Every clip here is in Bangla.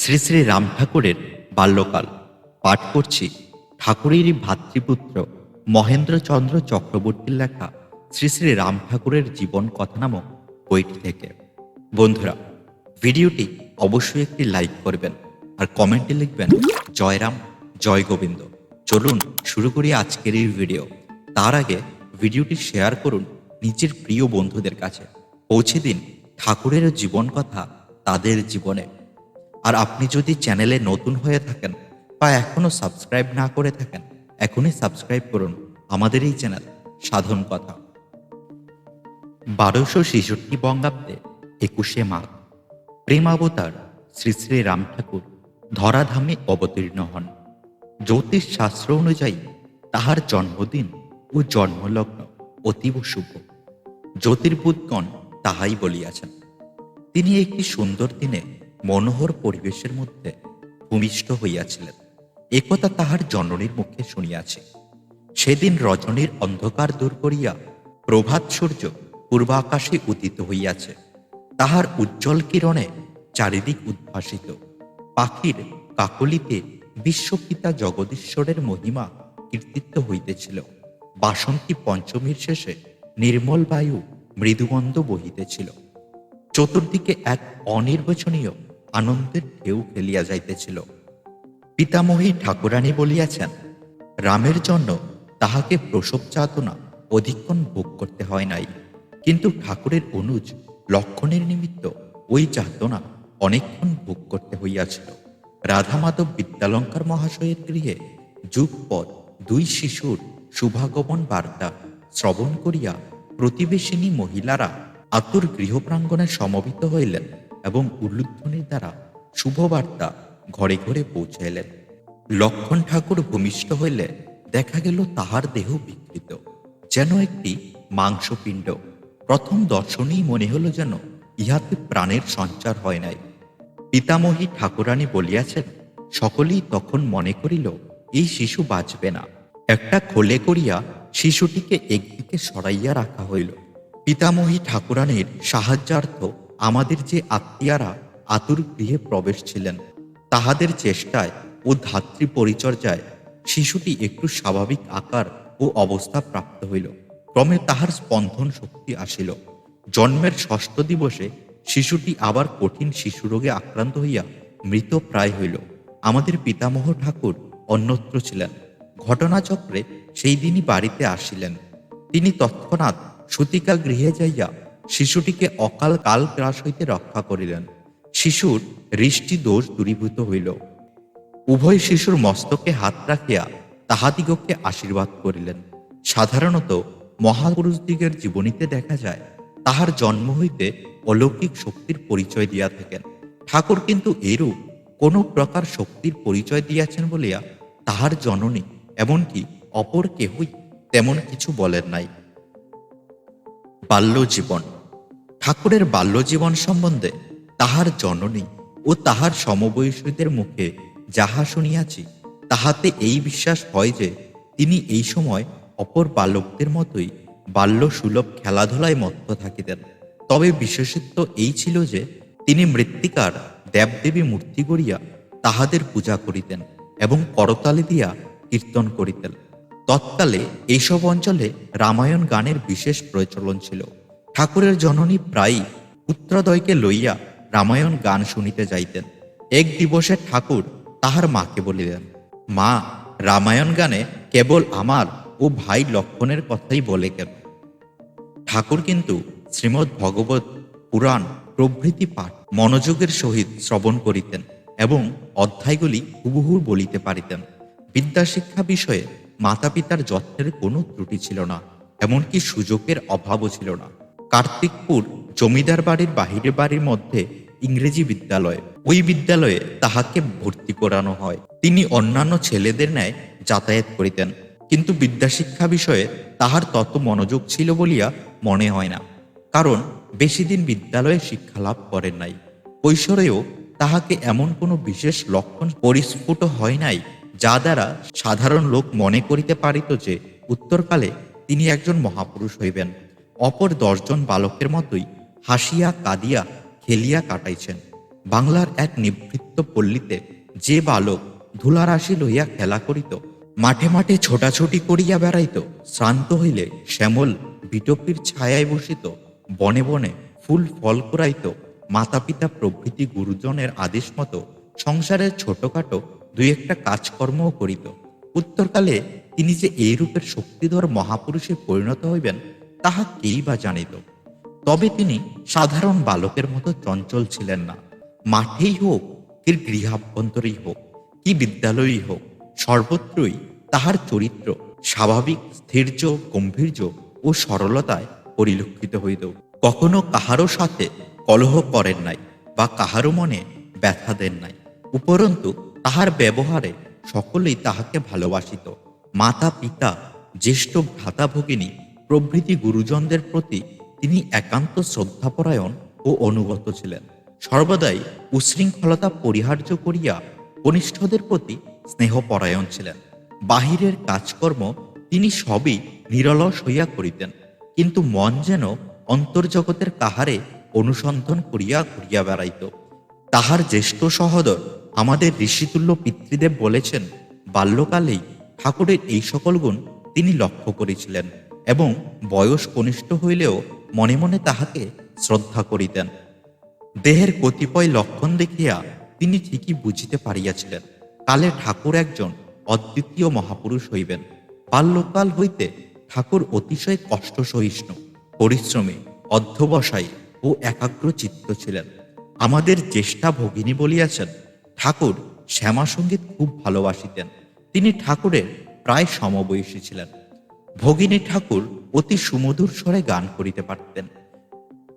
শ্রী শ্রী রাম ঠাকুরের বাল্যকাল। পাঠ করছি ঠাকুরেরই ভাতৃপুত্র মহেন্দ্রচন্দ্র চক্রবর্তীর লেখা শ্রী শ্রী রাম ঠাকুরের জীবন কথা নামক বইটি থেকে। বন্ধুরা, ভিডিওটি অবশ্যই একটি লাইক করবেন আর কমেন্টে লিখবেন জয়রাম জয় গোবিন্দ। চলুন শুরু করি আজকের এই ভিডিও। তার আগে ভিডিওটি শেয়ার করুন নিজের প্রিয় বন্ধুদের কাছে। পৌঁছে দিন ঠাকুরের জীবন কথা তাদের জীবনে। আর আপনি যদি চ্যানেলে নতুন হয়ে থাকেন বা এখনও সাবস্ক্রাইব না করে থাকেন, এখনই সাবস্ক্রাইব করুন আমাদের এই চ্যানেল সাধন কথা। বারোশো ছেষট্টি বঙ্গাব্দে একুশে মাঘ, প্রেমাবতার শ্রী শ্রী রাম ঠাকুর ধরাধামে অবতীর্ণ হন। জ্যোতিষ শাস্ত্র অনুযায়ী তাহার জন্মদিন ও জন্মলগ্ন অতীব শুভ। জ্যোতির্বুদগণ তাহাই বলিয়াছেন, তিনি একটি সুন্দর দিনে মনোহর পরিবেশের মধ্যে ভূমিষ্ঠ হইয়াছিলেন। একথা তাহার জননীর মুখে শুনিয়াছে। সেদিন রজনীর অন্ধকার দূর করিয়া প্রভাত সূর্য পূর্বাকাশে উদিত হইয়াছে। তাহার উজ্জ্বল কিরণে চারিদিক উদ্ভাসিত। পাখির কাকলিতে বিশ্বপিতা জগদীশ্বরের মহিমা কীর্তিত্ব হইতেছিল। বাসন্তী পঞ্চমীর শেষে নির্মল বায়ু মৃদুগন্ধ বহিতেছিল। চতুর্দিকে এক অনির্বচনীয় আনন্দের ঢেউ ফেলিয়া যাইতেছিল। পিতামহী ঠাকুরানী বলিয়াছেন, রামের জন্য তাহাকে প্রসব যাতনা অধিকক্ষণ ভোগ করতে হয় নাই। কিন্তু ঠাকুরের অনুজ লক্ষণের নিমিত্ত ওই যাতনা অনেকক্ষণ ভোগ করতে হইয়াছিল। রাধা মাধব বিদ্যালঙ্কার মহাশয়ের গৃহে যুগপদ দুই শিশুর শুভাগমন বার্তা শ্রবণ করিয়া প্রতিবেশিনী মহিলারা আতুর গৃহপ্রাঙ্গণে সমবেত হইলেন। এবং উল্লুধ্বনির দ্বারা শুভবার্তা ঘরে ঘরে পৌঁছাইলেন। লক্ষণ ঠাকুর ভূমিষ্ঠ হইলে দেখা গেল তাহার দেহ বিকৃত, যেন একটি মাংসপিণ্ড। প্রথম দর্শনেই মনে হলো যেন ইহাতে প্রাণের সঞ্চার হয় নাই। পিতামহী ঠাকুরানী বলিয়াছেন, সকলেই তখন মনে করিল, এই শিশু বাঁচবে না। একটা খোলে করিয়া শিশুটিকে একদিকে সরাইয়া রাখা হইল। পিতামহী ঠাকুরানীর সাহায্যার্থ আমাদের যে আত্মীয়ারা আতুর গৃহে প্রবেশ ছিলেন, তাহাদের চেষ্টায় ও ধাত্রী পরিচর্যায় শিশুটি একটু স্বাভাবিক আকার ও অবস্থা প্রাপ্ত হইল। ক্রমে তাহার স্পন্দন শক্তি আসিল। জন্মের ষষ্ঠ দিবসে শিশুটি আবার কঠিন শিশুরোগে আক্রান্ত হইয়া মৃত প্রায় হইল। আমাদের পিতামহ ঠাকুর অন্যত্র ছিলেন। ঘটনাচক্রে সেই দিনই বাড়িতে আসিলেন। তিনি তৎক্ষণাৎ সতিকা গৃহে যাইয়া শিশুটিকে অকাল কাল গ্রাস হইতে রক্ষা করিলেন। শিশুর হৃষ্টি দোষ দূরীভূত হইল। উভয় শিশুর মস্তকে হাত রাখিয়া তাহাদিগকে আশীর্বাদ করিলেন। সাধারণত মহাপুরুষদিগের জীবনীতে দেখা যায়, তাহার জন্ম হইতে অলৌকিক শক্তির পরিচয় দিয়া থাকেন। ঠাকুর কিন্তু এরূপ কোন প্রকার শক্তির পরিচয় দিয়াছেন বলিয়া তাহার জননী এমনকি অপর কেহই তেমন কিছু বলেন নাই। বাল্যজীবন ঠাকুরের বাল্যজীবন সম্বন্ধে তাহার জননী ও তাহার সমবয়সীদের মুখে যাহা শুনিয়াছি, তাহাতে এই বিশ্বাস হয় যে তিনি এই সময় অপর বালকদের মতোই বাল্য সুলভ খেলাধুলায় মত্ত থাকিতেন। তবে বিশেষত্ব এই ছিল যে তিনি মৃত্তিকার দেবদেবী মূর্তি গড়িয়া তাহাদের পূজা করিতেন এবং করতালি দিয়া কীর্তন করিতেন। তৎকালে এইসব অঞ্চলে রামায়ণ গানের বিশেষ প্রচলন ছিল। ঠাকুরের জননী প্রায়ই পুত্রদয়কে লইয়া রামায়ণ গান শুনিতে যাইতেন। এক দিবসে ঠাকুর তাহার মাকে বলিলেন, মা, রামায়ণ গানে কেবল আমার ও ভাই লক্ষণের কথাই বলে কেন? ঠাকুর কিন্তু শ্রীমদ্ ভগবত পুরাণ প্রভৃতি পাঠ মনোযোগের সহিত শ্রবণ করিতেন এবং অধ্যায়গুলি হুবহু বলিতে পারিতেন। বিদ্যাশিক্ষা বিষয়ে মাতা পিতার যত্নের কোনো ত্রুটি ছিল না, এমনকি সুযোগের অভাবও ছিল না। কার্তিকপুর জমিদার বাড়ির বাহিরের বাড়ির মধ্যে ইংরেজি বিদ্যালয়। ওই বিদ্যালয়ে তাহাকে ভর্তি করানো হয়। তিনি অন্যান্য ছেলেদের ন্যায় যাতায়াত করিতেন, কিন্তু বিদ্যাশিক্ষা বিষয়ে তাহার তত মনোযোগ ছিল বলিয়া মনে হয় না, কারণ বেশি দিন বিদ্যালয়ে শিক্ষা লাভ করেন নাই। কৈশোরেও তাহাকে এমন কোনো বিশেষ লক্ষণ পরিস্ফুট হয় নাই, যা দ্বারা সাধারণ লোক মনে করিতে পারিত যে উত্তরকালে তিনি একজন মহাপুরুষ হইবেন। অপর দশজন বালকের মতোই হাসিয়া, কাঁদিয়া, খেলিয়া কাটাইছেন। বাংলার এক নিবৃত্ত পল্লীতে যে বালক ধুলারাশি লইয়া খেলা করিত, মাঠে মাঠে ছোটাছুটি করিয়া বেড়াইত, শ্রান্ত হইলে শ্যামল বিটপির ছায়ায় বসিত, বনে বনে ফুল ফল কুড়াইত মাতা পিতা প্রভৃতি গুরুজনের আদেশ মতো সংসারের ছোটখাটো দুই একটা কাজকর্মও করিত। উত্তরকালে তিনি যে এই রূপের শক্তিধর মহাপুরুষে পরিণত হইবেন তাহা কেই বা জানিত তবে তিনি সাধারণ বালকের মতো চঞ্চল ছিলেন না। মাঠেই হোক কি গৃহাভ্যন্তরেই হোক, কি বিদ্যালয়েই হোক, সর্বত্রই তাহার চরিত্র স্বাভাবিক, স্থির্য, গম্ভীর্য ও সরলতায় পরিলক্ষিত হইত। কখনো কাহারও সাথে কলহ করেন নাই বা কাহারও মনে ব্যথা দেন নাই। উপরন্তু তাহার ব্যবহারে সকলেই তাহাকে ভালোবাসিত। মাতা পিতা জ্যেষ্ঠ ভ্রাতা ভগিনী প্রভৃতি গুরুজনদের প্রতি তিনি একান্ত শ্রদ্ধাপরায়ণ ও অনুগত ছিলেন। সর্বদাই উশৃঙ্খলতা পরিহার্য করিয়া কনিষ্ঠদের প্রতি স্নেহপরায়ণ ছিলেন। বাহিরের কাজকর্ম তিনি সবই নিরলস হইয়া করিতেন, কিন্তু মন যেন অন্তর্জগতের কাহারে অনুসন্ধান করিয়া ঘুরিয়া বেড়াইত। তাহার জ্যেষ্ঠ সহোদর আমাদের ঋষিতুল্য পিতৃদেব বলেছেন, বাল্যকালেই ঠাকুরের এই সকল গুণ তিনি লক্ষ্য করেছিলেন। এবং বয়স কনিষ্ঠ হইলেও মনে মনে তাহাকে শ্রদ্ধা করিতেন। দেহের কতিপয় লক্ষণ দেখিয়া তিনি ঠিকই বুঝিতে পারিয়াছিলেন, কালে ঠাকুর একজন অদ্বিতীয় মহাপুরুষ হইবেন। বাল্যকাল হইতে ঠাকুর অতিশয় কষ্ট সহিষ্ণু পরিশ্রমী, অধ্যবসায়ী ও একাগ্র চিত্ত ছিলেন। আমাদের জ্যেষ্ঠা ভগিনী বলিয়াছেন, ঠাকুর শ্যামা সংগীত খুব ভালোবাসিতেন। তিনি ঠাকুরের প্রায় সমবয়সী ছিলেন। ভগিনী ঠাকুর অতি সুমধুর স্বরে গান করিতে পারতেন।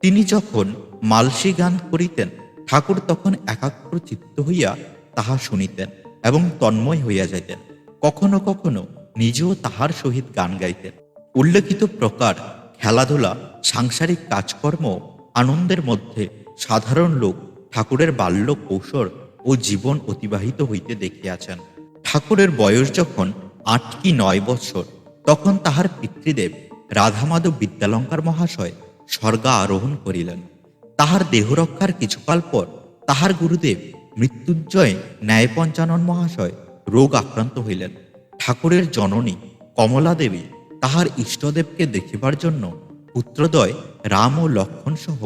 তিনি যখন মালসি গান করিতেন, ঠাকুর তখন একাগ্র চিত্ত হইয়া তাহা শুনিতেন এবং তন্ময় হইয়া যাইতেন। কখনো কখনো নিজেও তাহার সহিত গান গাইতেন। উল্লেখিত প্রকার খেলাধুলা, সাংসারিক কাজকর্ম, আনন্দের মধ্যে সাধারণ লোক ঠাকুরের বাল্য কৌশল ও জীবন অতিবাহিত হইতে দেখিয়াছেন। ঠাকুরের বয়স যখন আট কি নয় বৎসর তখন তাহার পিতৃদেব রাধামাধব বিদ্যালঙ্কার মহাশয় স্বর্গা আরোহণ করিলেন। তাহার দেহরক্ষার কিছুকাল পর তাহার গুরুদেব মৃত্যুঞ্জয় ন্যায়পঞ্চানন মহাশয় রোগ আক্রান্ত হইলেন। ঠাকুরের জননী কমলা দেবী তাহার ইষ্টদেবকে দেখিবার জন্য পুত্রদয় রাম ও লক্ষণ সহ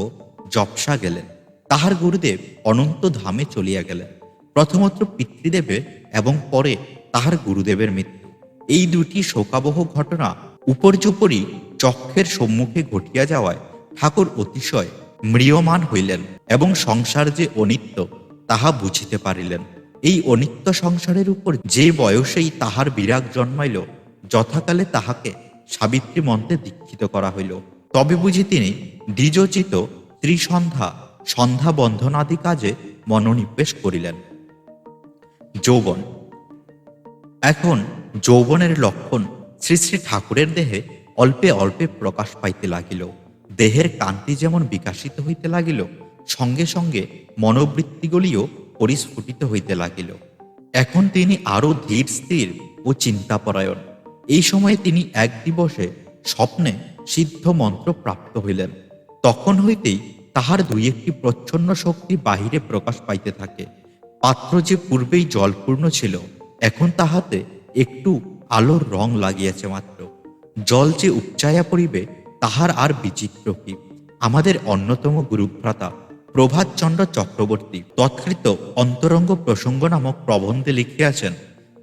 জপসা গেলেন। তাহার গুরুদেব অনন্ত ধামে চলিয়া গেলেন। প্রথমত পিতৃদেবের এবং পরে তাহার গুরুদেবের মৃত্যু এই দুটি শোকাবহ ঘটনা উপর্যুপরি চক্ষের সম্মুখে ঘটিয়া যাওয়ায় ঠাকুর অতিশয় ম্রিয়মান হইলেন এবং সংসার যে অনিত্য, তাহা বুঝিতে পারিলেন। এই অনিত্য সংসারের উপর যে বয়সেই তাহার বিরাগ জন্মাইল, যথাকালে তাহাকে সাবিত্রী মন্ত্রে দীক্ষিত করা হইল। তবে বুঝি তিনি দ্বিজচিত ত্রিসন্ধ্যা সন্ধ্যা বন্ধনাদি কাজে মনোনিবেশ করিলেন। যৌবন। এখন যৌবনের লক্ষণ শ্রী শ্রী ঠাকুরের দেহে অল্পে অল্পে প্রকাশ পাইতে লাগিল। দেহের কান্তি যেমন বিকাশিত হইতে লাগিল, সঙ্গে সঙ্গে মনোবৃত্তিগুলিও পরিস্ফুটিত হইতে লাগিল। এখন তিনি আরও ধীর, স্থির ও চিন্তাপরায়ণ। এই সময়ে তিনি এক দিবসে স্বপ্নে সিদ্ধ মন্ত্র প্রাপ্ত হইলেন। তখন হইতেই তাহার দুই একটি প্রচ্ছন্ন শক্তি বাহিরে প্রকাশ পাইতে থাকে। পাত্র যে পূর্বেই জলপূর্ণ ছিল, এখন তাহাতে একটু আলোর রং লাগিয়াছে মাত্র। জল যে উপচায়া পড়িবে, তাহার আর বিচিত্র কি? আমাদের অন্যতম গুরুভ্রাতা প্রভাতচন্দ্র চক্রবর্তী তৎকৃত অন্তরঙ্গ প্রসঙ্গ নামক প্রবন্ধে লিখিয়াছেন,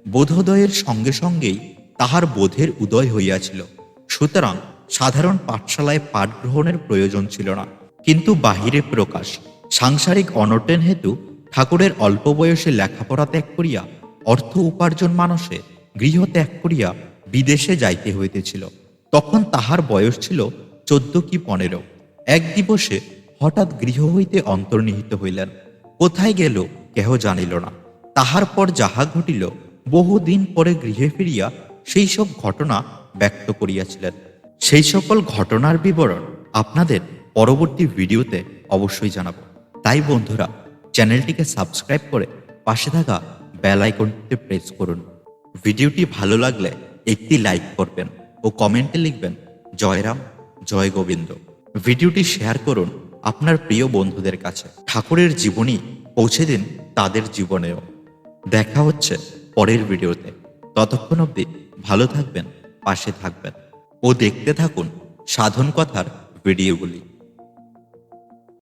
বোধোদয়ের সঙ্গে সঙ্গেই তাহার বোধের উদয় হইয়াছিল। সুতরাং সাধারণ পাঠশালায় পাঠ গ্রহণের প্রয়োজন ছিল না। কিন্তু বাহিরে প্রকাশ, সাংসারিক অনটন হেতু ঠাকুরের অল্প বয়সে লেখাপড়া ত্যাগ করিয়া অর্থ উপার্জন মানসে গৃহ ত্যাগ করিয়া বিদেশে যাইতে হইতেছিল। তখন তাহার বয়স ছিল চোদ্দ কি পনেরো। এক দিবসে হঠাৎ গৃহ হইতে অন্তর্নিহিত হইলেন। কোথায় গেল কেহ জানিল না। তাহার পর যাহা ঘটিল, বহুদিন পরে গৃহে ফিরিয়া সেই সব ঘটনা ব্যক্ত করিয়াছিলেন। সেই সকল ঘটনার বিবরণ আপনাদের পরবর্তী ভিডিওতে অবশ্যই জানাব। তাই বন্ধুরা, চ্যানেলটিকে সাবস্ক্রাইব করে পাশে থাকা বেল আইকনটিতে প্রেস করুন। ভিডিওটি ভালো লাগলে একটি লাইক করবেন ও কমেন্টে লিখবেন, জয়রাম, জয় গোবিন্দ। ভিডিওটি শেয়ার করুন আপনার প্রিয় বন্ধুদের কাছে। ঠাকুরের জীবনী পৌঁছে দিন তাদের জীবনেও। দেখা হচ্ছে পরের ভিডিওতে। ততক্ষণ অব্দি ভালো থাকবেন, পাশে থাকবেন ও দেখতে থাকুন সাধন কথার ভিডিওগুলি।